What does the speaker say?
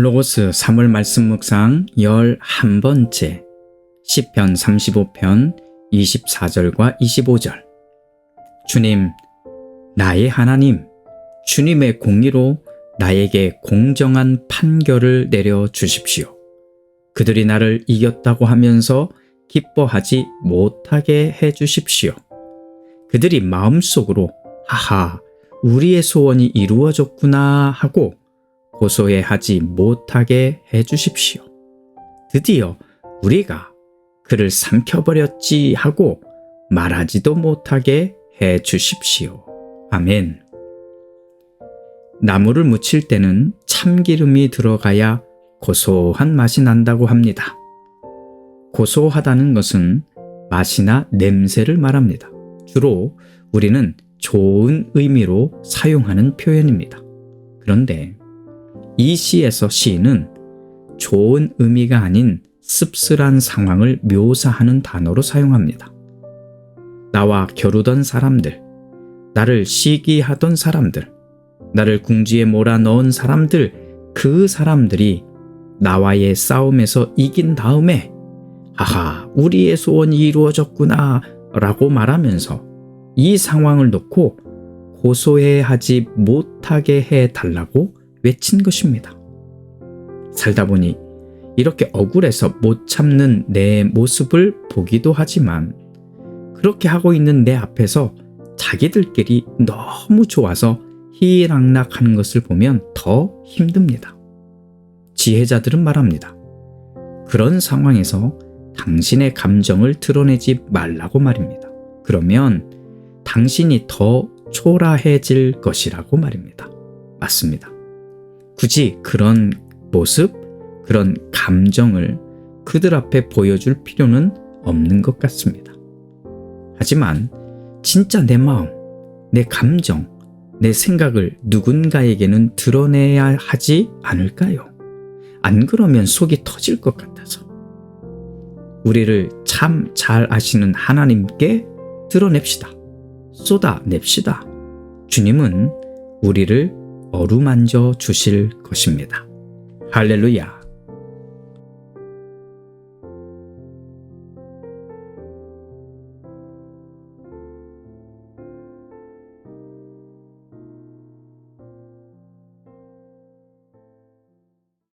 로고스 3월 말씀 묵상 11번째 시편 35편 24절과 25절 주님 나의 하나님 주님의 공의로 나에게 공정한 판결을 내려 주십시오. 그들이 나를 이겼다고 하면서 기뻐하지 못하게 해 주십시오. 그들이 마음속으로 하하 우리의 소원이 이루어졌구나 하고 고소해 하지 못하게 해 주십시오. 드디어 우리가 그를 삼켜버렸지 하고 말하지도 못하게 해 주십시오. 아멘. 나무를 무칠 때는 참기름이 들어가야 고소한 맛이 난다고 합니다. 고소하다는 것은 맛이나 냄새를 말합니다. 주로 우리는 좋은 의미로 사용하는 표현입니다. 그런데 이 시에서 시인은 좋은 의미가 아닌 씁쓸한 상황을 묘사하는 단어로 사용합니다. 나와 겨루던 사람들, 나를 시기하던 사람들, 나를 궁지에 몰아넣은 사람들, 그 사람들이 나와의 싸움에서 이긴 다음에 하하, 우리의 소원이 이루어졌구나 라고 말하면서 이 상황을 놓고 고소해 하지 못하게 해 달라고 외친 것입니다. 살다 보니 이렇게 억울해서 못 참는 내 모습을 보기도 하지만 그렇게 하고 있는 내 앞에서 자기들끼리 너무 좋아서 희락락하는 것을 보면 더 힘듭니다. 지혜자들은 말합니다. 그런 상황에서 당신의 감정을 드러내지 말라고 말입니다. 그러면 당신이 더 초라해질 것이라고 말입니다. 맞습니다. 굳이 그런 모습, 그런 감정을 그들 앞에 보여줄 필요는 없는 것 같습니다. 하지만 진짜 내 마음, 내 감정, 내 생각을 누군가에게는 드러내야 하지 않을까요? 안 그러면 속이 터질 것 같아서. 우리를 참 잘 아시는 하나님께 드러냅시다. 쏟아냅시다. 주님은 우리를 어루만져 주실 것입니다. 할렐루야.